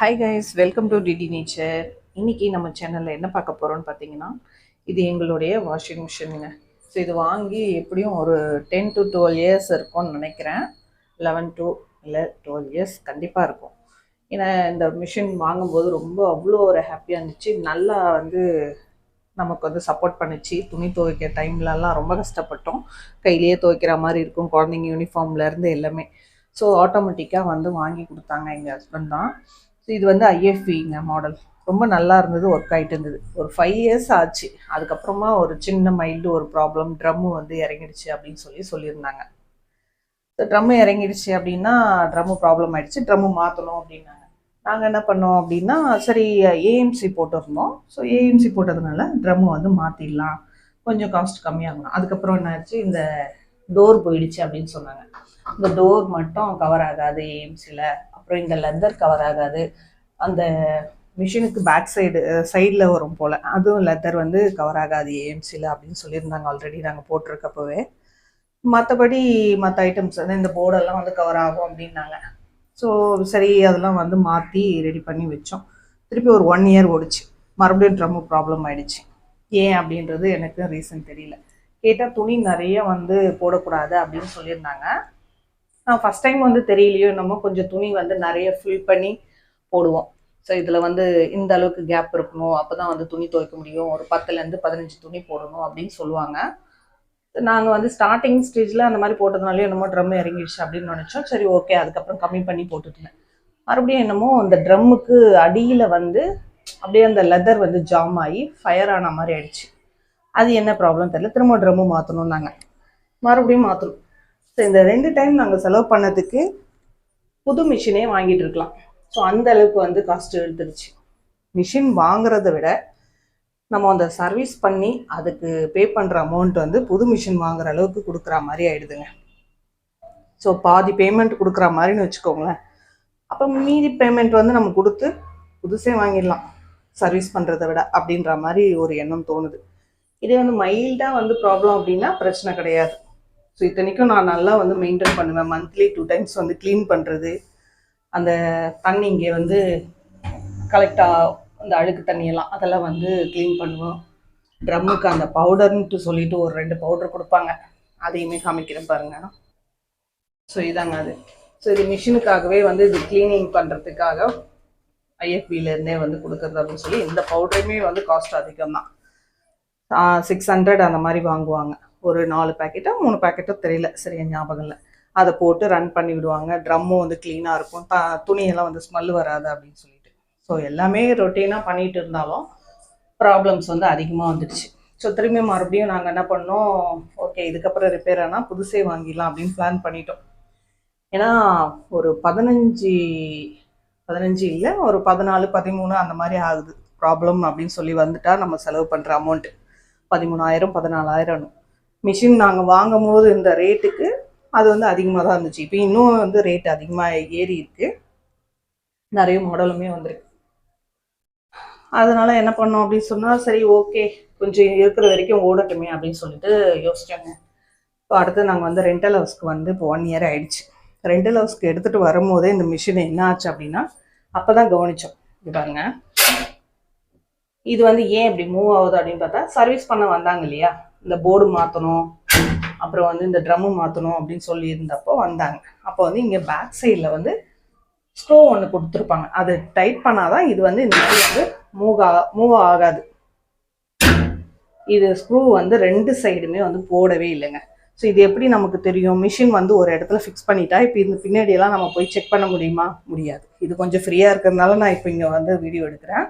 Hi guys welcome to DD nature இன்றைக்கி நம்ம சேனலில் என்ன பார்க்க போகிறோம்னு பார்த்தீங்கன்னா இது எங்களுடைய வாஷிங் மிஷினுங்க ஸோ இது வாங்கி எப்படியும் ஒரு டென் டு டுவெல் இயர்ஸ் இருக்கும்னு நினைக்கிறேன். லெவன் டு இல்லை டுவெல் இயர்ஸ் கண்டிப்பாக இருக்கும். ஏன்னா இந்த மிஷின் வாங்கும்போது ரொம்ப அவ்வளோ ஒரு ஹாப்பியாக இருந்துச்சு. நல்லா வந்து நமக்கு வந்து சப்போர்ட் பண்ணுச்சு. துணி துவைக்க டைம்லலாம் ரொம்ப கஷ்டப்பட்டோம். கையிலேயே துவைக்கிற மாதிரி இருக்கும். குழந்தைங்க யூனிஃபார்ம்லேருந்து எல்லாமே. ஸோ ஆட்டோமேட்டிக்காக வந்து வாங்கி கொடுத்தாங்க எங்கள் ஹஸ்பண்ட் தான். இது வந்து ஐஎஃபிங்க மாடல் ரொம்ப நல்லா இருந்தது ஒர்க் ஆகிட்டு இருந்தது. ஒரு ஃபைவ் இயர்ஸ் ஆச்சு. அதுக்கப்புறமா ஒரு சின்ன மைல்டு ஒரு ப்ராப்ளம் ட்ரம்மு வந்து இறங்கிடுச்சு அப்படின்னு சொல்லி சொல்லியிருந்தாங்க. ஸோ ட்ரம்மு இறங்கிடுச்சு அப்படின்னா ட்ரம்மு ப்ராப்ளம் ஆகிடுச்சு ட்ரம்மு மாற்றணும் அப்படின்னாங்க. நாங்கள் என்ன பண்ணோம் அப்படின்னா சரி ஏஎம்சி போட்டிருந்தோம். ஸோ ஏஎம்சி போட்டதுனால ட்ரம்மு வந்து மாற்றிடலாம் கொஞ்சம் காஸ்ட் கம்மியாகணும் அதுக்கப்புறம் என்ன ஆச்சு? இந்த டோர் போயிடுச்சு அப்படின்னு சொன்னாங்க. இந்த டோர் மட்டும் கவர் ஆகாது ஏஎம்சியில் அப்புறம் இந்த லெதர் கவர் ஆகாது. அந்த மிஷினுக்கு பேக் சைடு சைடில் வரும் போல். அதுவும் லெதர் வந்து கவர் ஆகாது ஏஎம்சியில் அப்படின்னு சொல்லியிருந்தாங்க ஆல்ரெடி நாங்கள் போட்டிருக்கப்பவே. மற்றபடி மற்ற ஐட்டம்ஸ் வந்து இந்த போர்டெல்லாம் வந்து கவர் ஆகும் அப்படின்னாங்க. ஸோ சரி அதெல்லாம் வந்து மாற்றி ரெடி பண்ணி வச்சோம். திருப்பி ஒரு ஒன் இயர் ஓடிச்சு. மறுபடியும் ட்ரம்மு ப்ராப்ளம் ஆகிடுச்சு ஏன் அப்படின்றது எனக்கு ரீசன் தெரியல. கேட்டால் துணி நிறைய வந்து போடக்கூடாது அப்படின்னு சொல்லியிருந்தாங்க. நான் ஃபஸ்ட் டைம் வந்து தெரியலையோ என்னமோ கொஞ்சம் துணி வந்து நிறைய ஃபில் பண்ணி போடுவோம். ஸோ இதில் வந்து இந்த அளவுக்கு கேப் இருக்கணும். அப்போ தான் வந்து துணி துவைக்க முடியும். ஒரு பத்துலேருந்து பதினஞ்சு துணி போடணும் அப்படின்னு சொல்லுவாங்க. நாங்கள் வந்து ஸ்டார்டிங் ஸ்டேஜில் அந்த மாதிரி போட்டதுனாலே என்னமோ ட்ரம் இறங்கிடுச்சு அப்படின்னு நினச்சோம். சரி ஓகே அதுக்கப்புறம் கம்மி பண்ணி போட்டுட்டேன். மறுபடியும் என்னமோ அந்த ட்ரம்முக்கு அடியில் வந்து அப்படியே அந்த லெதர் வந்து ஜாம் ஆகி ஃபயர் ஆன மாதிரி ஆயிடுச்சு. அது என்ன ப்ராப்ளம் தெரியல. திரும்ப ட்ரம்மு மாற்றணும் நாங்கள் மறுபடியும் மாற்றணும் ஸோ இந்த ரெண்டு டைம் நாங்கள் செலவு பண்ணதுக்கு புது மிஷினே வாங்கிட்டு இருக்கலாம். ஸோ அந்த அளவுக்கு வந்து காஸ்ட் எடுத்துருச்சு. மிஷின் வாங்குறத விட நம்ம அந்த சர்வீஸ் பண்ணி அதுக்கு பே பண்ணுற அமௌண்ட் வந்து புது மிஷின் வாங்குற அளவுக்கு கொடுக்குற மாதிரி ஆயிடுதுங்க. ஸோ பாதி பேமெண்ட் கொடுக்குற மாதிரின்னு வச்சுக்கோங்களேன். அப்போ மீதி பேமெண்ட் வந்து நம்ம கொடுத்து புதுசே வாங்கிடலாம் சர்வீஸ் பண்ணுறத விட அப்படின்ற மாதிரி ஒரு எண்ணம் தோணுது. இதே வந்து மைல்டாக வந்து ப்ராப்ளம் அப்படின்னா பிரச்சனை கிடையாது. ஸோ இத்தனைக்கும் நான் நல்லா வந்து மெயின்டைன் பண்ணுவேன். மந்த்லி டூ டைம்ஸ் வந்து க்ளீன் பண்ணுறது அந்த தண்ணி இங்கே வந்து கலெக்டாக அந்த அழுக்கு தண்ணியெல்லாம் அதெல்லாம் வந்து க்ளீன் பண்ணுவோம். ட்ரம்முக்கு அந்த பவுடர்ன்ட்டு சொல்லிட்டு ஒரு ரெண்டு பவுடர் கொடுப்பாங்க. அதையுமே காமிக்கிறேன் பாருங்க. ஸோ இதாங்க அது. ஸோ இது மிஷினுக்காகவே வந்து இது க்ளீனிங் பண்ணுறதுக்காக ஐஎஃபிலேருந்தே வந்து கொடுக்குறது அப்படின்னு சொல்லி இந்த பவுடருமே வந்து காஸ்ட் அதிகம் தான் சிக்ஸ் ஹண்ட்ரட் அந்த மாதிரி வாங்குவாங்க. ஒரு நாலு பேக்கெட்டோ மூணு பேக்கெட்டோ தெரியல சரியா ஞாபகம் இல்லை. அதை போட்டு ரன் பண்ணி விடுவாங்க. ட்ரம்மும் வந்து க்ளீனாக இருக்கும். த துணியெல்லாம் வந்து ஸ்மெல் வராது அப்படின்னு சொல்லிட்டு. ஸோ எல்லாமே ரொட்டீனாக பண்ணிட்டு இருந்தாலும் ப்ராப்ளம்ஸ் வந்து அதிகமாக வந்துடுச்சு. ஸோ திரும்பி மறுபடியும் நாங்கள் என்ன பண்ணோம்? ஓகே இதுக்கப்புறம் ரிப்பேர் ஆனால் புதுசே வாங்கிடலாம் அப்படின்னு பிளான் பண்ணிட்டோம். ஏன்னா ஒரு பதினஞ்சு பதினஞ்சு இல்லை ஒரு பதினாலு பதிமூணு அந்த மாதிரி ஆகுது. ப்ராப்ளம் அப்படின்னு சொல்லி வந்துட்டா நம்ம செலவு பண்ணுற அமௌண்ட்டு பதிமூணாயிரம் பதினாலாயிரம் மிஷின் நாங்கள் வாங்கும் போது இந்த ரேட்டுக்கு அது வந்து அதிகமாக தான் இருந்துச்சு. இப்போ இன்னும் வந்து ரேட் அதிகமாக ஏறி இருக்குது நிறைய மாடலுமே வந்திருக்கு. அதனால் என்ன பண்ணோம் அப்படின்னு சொன்னால் சரி ஓகே கொஞ்சம் இருக்கிற வரைக்கும் ஓடட்டுமே அப்படின்னு சொல்லிட்டு யோசிச்சாங்க. இப்போ அடுத்து நாங்கள் வந்து ரெண்டல் ஹவுஸ்க்கு வந்து இப்போ ஒன் இயர் ஆயிடுச்சு. ரெண்டல் ஹவுஸ்க்கு எடுத்துகிட்டு வரும்போதே இந்த மிஷின் என்ன ஆச்சு அப்படின்னா அப்போ தான் கவனித்தோம் இது பாருங்க. இது வந்து ஏன் இப்படி மூவ் ஆகுது அப்படின்னு பார்த்தா சர்வீஸ் பண்ண வந்தாங்க இல்லையா? இந்த போர்டு மாற்றணும் அப்புறம் வந்து இந்த ட்ரம்மு மாற்றணும் அப்படின்னு சொல்லியிருந்தப்போ வந்தாங்க. அப்போ வந்து இங்கே பேக் சைடில் வந்து ஸ்க்ரூ ஒன்று கொடுத்துருப்பாங்க. அது டைட் பண்ணாதான் இது வந்து இந்த மாதிரி வந்து மூவ் ஆ மூவ் ஆகாது. இது ஸ்க்ரூ வந்து ரெண்டு சைடுமே வந்து போடவே இல்லைங்க. ஸோ இது எப்படி நமக்கு தெரியும்? மிஷின் வந்து ஒரு இடத்துல ஃபிக்ஸ் பண்ணிட்டா இப்போ இந்த பின்னாடியெல்லாம் நம்ம போய் செக் பண்ண முடியுமா? முடியாது. இது கொஞ்சம் ஃப்ரீயாக இருக்கிறதுனால நான் இப்போ இங்கே வந்து வீடியோ எடுக்கிறேன்.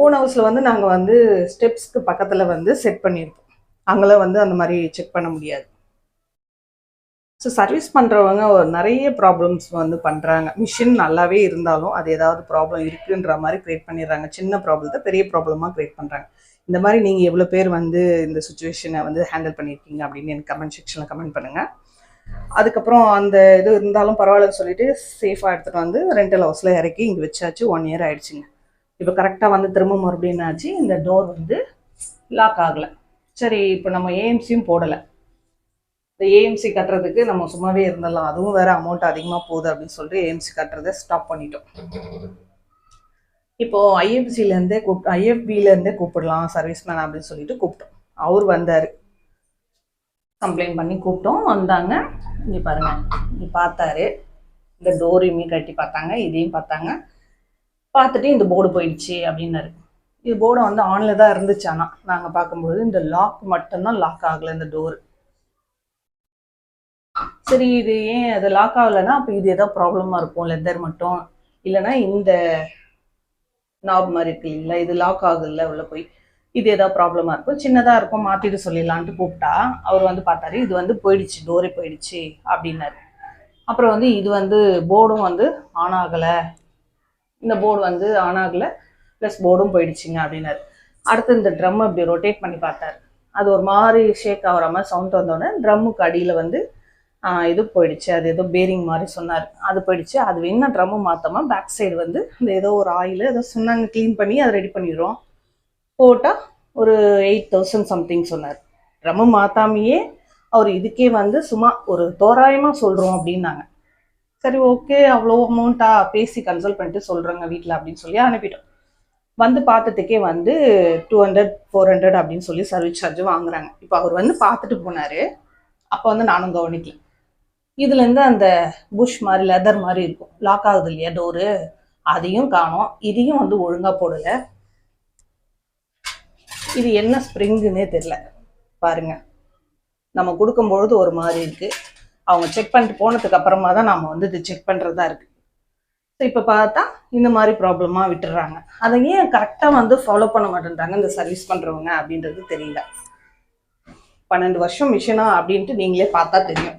ஓன் ஹவுஸில் வந்து நாங்கள் வந்து ஸ்டெப்ஸ்க்கு பக்கத்தில் வந்து செட் பண்ணியிருப்போம். அங்கெல்லாம் வந்து அந்த மாதிரி செக் பண்ண முடியாது. ஸோ சர்வீஸ் பண்ணுறவங்க ஒரு நிறைய ப்ராப்ளம்ஸ் வந்து பண்ணுறாங்க மிஷின் நல்லாவே இருந்தாலும் அது ஏதாவது ப்ராப்ளம் இருக்குன்ற மாதிரி க்ரியேட் பண்ணிடுறாங்க. சின்ன ப்ராப்ளத்தை பெரிய ப்ராப்ளமாக க்ரியேட் பண்ணுறாங்க இந்த மாதிரி நீங்கள் எவ்வளோ பேர் வந்து இந்த சுச்சுவேஷனை வந்து ஹேண்டில் பண்ணியிருக்கீங்க அப்படின்னு எனக்கு கமெண்ட் செக்ஷனில் கமெண்ட் பண்ணுங்கள் அதுக்கப்புறம் அந்த இது இருந்தாலும் பரவாயில்லன்னு சொல்லிட்டு சேஃபாக எடுத்துகிட்டு வந்து ரெண்டல் ஹவுஸில் இறக்கி இங்கே வச்சாச்சு. ஒன் இயர் ஆயிடுச்சுங்க. இப்போ கரெக்டாக வந்து திரும்ப மறுபடியும் ஆச்சு இந்த டோர் வந்து லாக் ஆகலை. சரி இப்போ நம்ம ஏஎம்சியும் போடலை. இந்த ஏஎம்சி கட்டுறதுக்கு நம்ம சும்மாவே இருந்துடலாம். அதுவும் வேற அமௌண்ட் அதிகமாக போகுது அப்படின்னு சொல்லிட்டு ஏஎம்சி கட்டுறதை ஸ்டாப் பண்ணிட்டோம். இப்போது ஐஎஃப்சிலேருந்தே கூப்பிட்டு ஐஎஃபிலேருந்தே கூப்பிடலாம் சர்வீஸ் மேன் அப்படின்னு சொல்லிட்டு கூப்பிட்டோம். அவர் வந்தார். கம்ப்ளைண்ட் பண்ணி கூப்பிட்டோம். வந்தாங்க. இங்கே பாருங்க. இங்கே பார்த்தாரு. இந்த டோரையுமே கட்டி பார்த்தாங்க. இதையும் பார்த்தாங்க. பார்த்துட்டு இந்த போர்டு போயிடுச்சு அப்படின்னாரு. இது போர்டு வந்து ஆனில் தான் இருந்துச்சு ஆனால் நாங்கள் பார்க்கும்போது இந்த லாக் மட்டும்தான் லாக் ஆகலை இந்த டோர் சரி இது ஏன் அது லாக் ஆகலைன்னா அப்போ இது ஏதோ ப்ராப்ளமாக இருக்கும் லெதர் மட்டும். இல்லைன்னா இந்த நாப் மாதிரி இருக்கு இல்லைங்களா இது லாக் ஆகல உள்ள போய் இது ஏதோ ப்ராப்ளமாக இருக்கும். சின்னதாக இருக்கும் மாற்றிட்டு சொல்லிடலான்ட்டு கூப்பிட்டா அவர் வந்து பார்த்தாரு இது வந்து போயிடுச்சு டோரே போயிடுச்சு அப்படின்னாரு. அப்புறம் வந்து இது வந்து போர்டும் வந்து ஆன் ஆகலை. இந்த போர்டு வந்து ஆன் ஆகலை. ப்ளஸ் போர்டும் போயிடுச்சுங்க அப்படின்னாரு. அடுத்து இந்த ட்ரம் அப்படி ரொட்டேட் பண்ணி பார்த்தார். அது ஒரு மாதிரி ஷேக் ஆகிற மாதிரி சவுண்ட் வந்தோடனே ட்ரம்முக்கு அடியில் வந்து இது போயிடுச்சு. அது ஏதோ பேரிங் மாதிரி சொன்னார். அது போயிடுச்சு. அது வேணா ட்ரம்மு மாற்றாம பேக் சைடு வந்து இந்த ஏதோ ஒரு ஆயில் ஏதோ சொன்னாங்க க்ளீன் பண்ணி அதை ரெடி பண்ணிடுறோம். போட்டால் ஒரு எயிட் தௌசண்ட் சம்திங் சொன்னார். ட்ரம்மு மாற்றாமையே அவர் இதுக்கே வந்து சும்மா ஒரு தோராயமாக சொல்கிறோம் அப்படின்னாங்க. சரி ஓகே அவ்வளோ அமௌண்ட்டா பேசி கன்சல்ட் பண்ணிட்டு சொல்கிறேங்க வீட்டில் அப்படின்னு சொல்லி அனுப்பிட்டோம். வந்து பார்த்ததுக்கே வந்து டூ ஹண்ட்ரட் ஃபோர் ஹண்ட்ரட் அப்படின்னு சொல்லி சர்வீஸ் சார்ஜ் வாங்குறாங்க. இப்போ அவர் வந்து பார்த்துட்டு போனார். அப்போ வந்து நானும் கவனிக்கல. இதுலேருந்து அந்த புஷ் மாதிரி லெதர் மாதிரி இருக்கும். லாக் ஆகுது இல்லையா டோரு அதையும் காணோம். இதையும் வந்து ஒழுங்காக போடலை. இது என்ன ஸ்ப்ரிங்குன்னே தெரில பாருங்க. நம்ம கொடுக்கும்பொழுது ஒரு மாதிரி இருக்குது அவங்க செக் பண்ணிட்டு போனதுக்கு அப்புறமா தான் நாம் வந்து இது செக் பண்ணுறதா இருக்குது ஸோ இப்போ பார்த்தா இந்த மாதிரி ப்ராப்ளமாக விட்டுறாங்க. அதை ஏன் கரெக்டாக வந்து ஃபாலோ பண்ண மாட்டேன்றாங்க? இந்த சர்வீஸ் பண்ணுறவங்க அப்படின்றது தெரியல. பன்னெண்டு வருஷம் மிஷினா அப்படின்ட்டு நீங்களே பார்த்தா தெரியும்.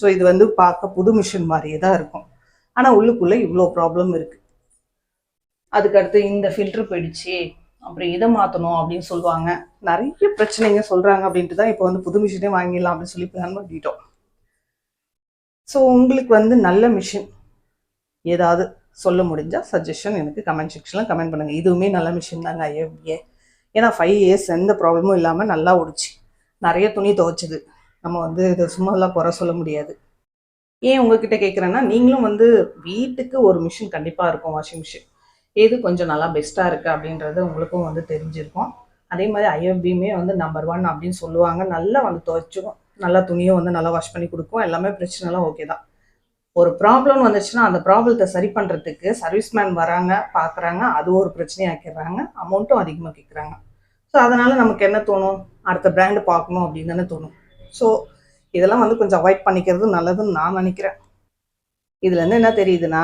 ஸோ இது வந்து பார்க்க புது மிஷின் மாதிரியே தான் இருக்கும். ஆனால் உள்ளுக்குள்ளே இவ்வளோ ப்ராப்ளம் இருக்குது அதுக்கடுத்து இந்த ஃபில்ட்ரு போயிடுச்சு. அப்புறம் இதை மாற்றணும் அப்படின்னு சொல்லுவாங்க. நிறைய பிரச்சனைங்க சொல்கிறாங்க அப்படின்ட்டு தான் இப்போ வந்து புது மிஷினே வாங்கிடலாம் அப்படின்னு சொல்லி பிளான் பண்ணிட்டோம். ஸோ உங்களுக்கு வந்து நல்ல மிஷின் ஏதாவது சொல்ல முடிஞ்சால் சஜஷன் எனக்கு கமெண்ட் செக்ஷனில் கமெண்ட் பண்ணுங்கள் இதுவுமே நல்ல மிஷின் தாங்க ஐஎஃபிஏ ஏன்னா ஃபைவ் இயர்ஸ் எந்த ப்ராப்ளமும் இல்லாமல் நல்லா ஓடிச்சு. நிறைய துணி துவைச்சிது. நம்ம வந்து இதை சும்மாலாம் குறை சொல்ல முடியாது. ஏன் உங்ககிட்ட கேட்குறேன்னா நீங்களும் வந்து வீட்டுக்கு ஒரு மிஷின் கண்டிப்பாக இருக்கும் வாஷிங் மிஷின் எது கொஞ்சம் நல்லா பெஸ்ட்டாக இருக்குது அப்படின்றது உங்களுக்கும் வந்து தெரிஞ்சிருக்கும். அதே மாதிரி ஐஎஃபியுமே வந்து நம்பர் ஒன் அப்படின்னு சொல்லுவாங்க. நல்லா வந்து துவைச்சிக்கும். நல்லா துணியும் வந்து நல்லா வாஷ் பண்ணி கொடுக்கும். எல்லாமே பிரச்சனைலாம் ஓகே தான். ஒரு ப்ராப்ளம் வந்துச்சுன்னா அந்த ப்ராப்ளத்தை சரி பண்ணுறதுக்கு சர்வீஸ்மேன் வராங்க பார்க்குறாங்க அது ஒரு பிரச்சனையாக்கிடுறாங்க அமௌண்ட்டும் அதிகமாக கேட்குறாங்க ஸோ அதனால் நமக்கு என்ன தோணும்? அடுத்த பிராண்டு பார்க்கணும் அப்படின்னு தானே தோணும். ஸோ இதெல்லாம் வந்து கொஞ்சம் அவாய்ட் பண்ணிக்கிறது நல்லதுன்னு நான் நினைக்கிறேன். இதுலேருந்து என்ன தெரியுதுன்னா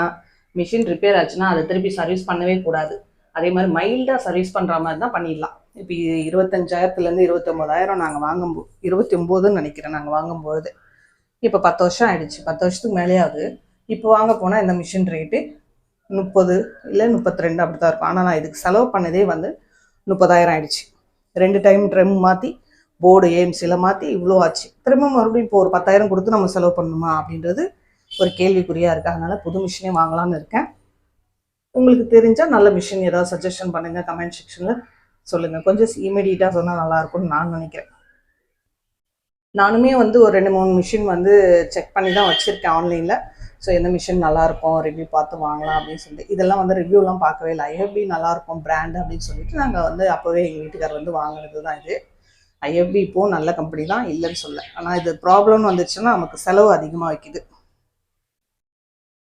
மிஷின் ரிப்பேர் ஆச்சுன்னா அதை திருப்பி சர்வீஸ் பண்ணவே கூடாது. அதே மாதிரி மைல்டாக சர்வீஸ் பண்ணுற மாதிரி தான் பண்ணிடலாம். இப்போ இருபத்தஞ்சாயிரத்துலேருந்து இருபத்தொம்போதாயிரம் நாங்கள் வாங்கும்போ இருபத்தி ஒம்போதுன்னு நினைக்கிறேன் நாங்கள் வாங்கும்பொழுது. இப்போ பத்து வருஷம் ஆயிடுச்சு. பத்து வருஷத்துக்கு மேலே ஆகுது. இப்போ வாங்க போனால் இந்த மிஷின் ரேட்டு முப்பது இல்லை முப்பத்தி ரெண்டு அப்படி தான் இருக்கும். ஆனால் நான் இதுக்கு செலவு பண்ணதே வந்து முப்பதாயிரம் ஆயிடுச்சு. ரெண்டு டைம் ட்ரெம் மாற்றி போர்டு ஏஎம்சியில் மாற்றி இவ்வளோ ஆச்சு. திரும்ப மறுபடியும் இப்போ ஒரு பத்தாயிரம் கொடுத்து நம்ம செலவு பண்ணணுமா அப்படின்றது ஒரு கேள்விக்குறியாக இருக்குது அதனால் புது மிஷினே வாங்கலாம்னு இருக்கேன். உங்களுக்கு தெரிஞ்சால் நல்ல மிஷின் ஏதாவது சஜஷன் பண்ணுங்கள் கமெண்ட் செக்ஷனில் சொல்லுங்கள் கொஞ்சம் இமீடியட்டாக சொன்னால் நல்லாயிருக்கும்னு நான் நினைக்கிறேன். நானுமே வந்து ஒரு ரெண்டு மூணு மிஷின் வந்து செக் பண்ணி தான் வச்சுருக்கேன் ஆன்லைனில் ஸோ எந்த மிஷின் நல்லாயிருக்கும் ரிவ்யூ பார்த்து வாங்கலாம் அப்படின்னு சொல்லிட்டு. இதெல்லாம் வந்து ரிவ்யூலாம் பார்க்கவே இல்லை. ஐஎஃப்பி நல்லாயிருக்கும் பிராண்ட் அப்படின்னு சொல்லிட்டு நாங்கள் வந்து அப்போவே எங்கள் வீட்டுக்காரர் வந்து வாங்கினது தான் இது ஐஎஃப்பி இப்போது நல்ல கம்பெனி தான் இல்லைன்னு சொல்ல. ஆனால் இது ப்ராப்ளம்னு வந்துச்சுன்னா நமக்கு செலவு அதிகமாக வைக்குது.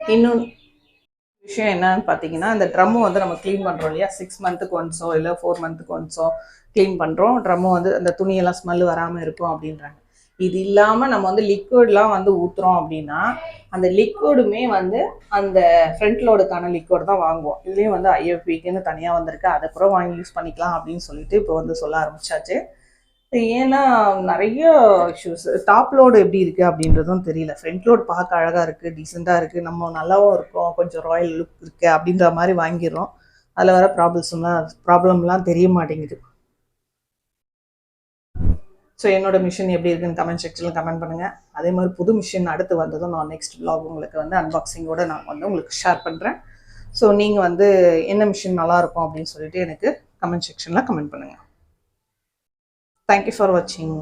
இன்னொன்று விஷயம் என்னன்னு பார்த்தீங்கன்னா இந்த ட்ரம்மு வந்து நம்ம க்ளீன் பண்ணுறோம் இல்லையா? சிக்ஸ் மந்த்துக்கு ஒன்ஸோ இல்லை ஃபோர் மந்த்துக்கு ஒன்ஸோ க்ளீன் பண்ணுறோம் ட்ரம்மு வந்து அந்த துணியெல்லாம் ஸ்மெல் வராமல் இருக்கும் அப்படின்றாங்க. இது இல்லாமல் நம்ம வந்து லிக்விட்லாம் வந்து ஊற்றுறோம் அப்படின்னா அந்த லிக்விடுமே வந்து அந்த ஃப்ரண்ட் லோடுக்கான லிக்விட் தான் வாங்குவோம். இதுலேயும் வந்து ஐஎஃபிக்குன்னு தனியாக வந்திருக்கு. அதை கூட வாங்கி யூஸ் பண்ணிக்கலாம் அப்படின்னு சொல்லிட்டு இப்போ வந்து சொல்ல ஆரம்பிச்சாச்சு. ஏன்னா நிறைய இஷ்யூஸ் டாப் லோடு எப்படி இருக்குது அப்படின்றதும் தெரியல. ஃப்ரண்ட் லோடு பார்க்க அழகாக இருக்குது டீசெண்டாக இருக்குது நம்ம நல்லாவும் இருக்கோம். கொஞ்சம் ராயல் லுக் இருக்குது அப்படின்ற மாதிரி வாங்கிடுறோம். அதில் வர ப்ராப்ளம்ஸ்லாம் ப்ராப்ளம்லாம் தெரிய மாட்டேங்குது. ஸோ என்னோட மிஷின் எப்படி இருக்குன்னு கமெண்ட் செக்ஷனில் கமெண்ட் பண்ணுங்கள் அதே மாதிரி புது மிஷின் அடுத்து வந்ததும் நான் நெக்ஸ்ட் vlog உங்களுக்கு வந்து அன்பாக்சிங்கோடு நான் வந்து உங்களுக்கு ஷேர் பண்ணுறேன் ஸோ நீங்கள் வந்து என்ன மிஷின் நல்லாயிருக்கும் அப்படின்னு சொல்லிட்டு எனக்கு கமெண்ட் செக்ஷனில் கமெண்ட் பண்ணுங்கள் தேங்க்யூ ஃபார் வாட்சிங்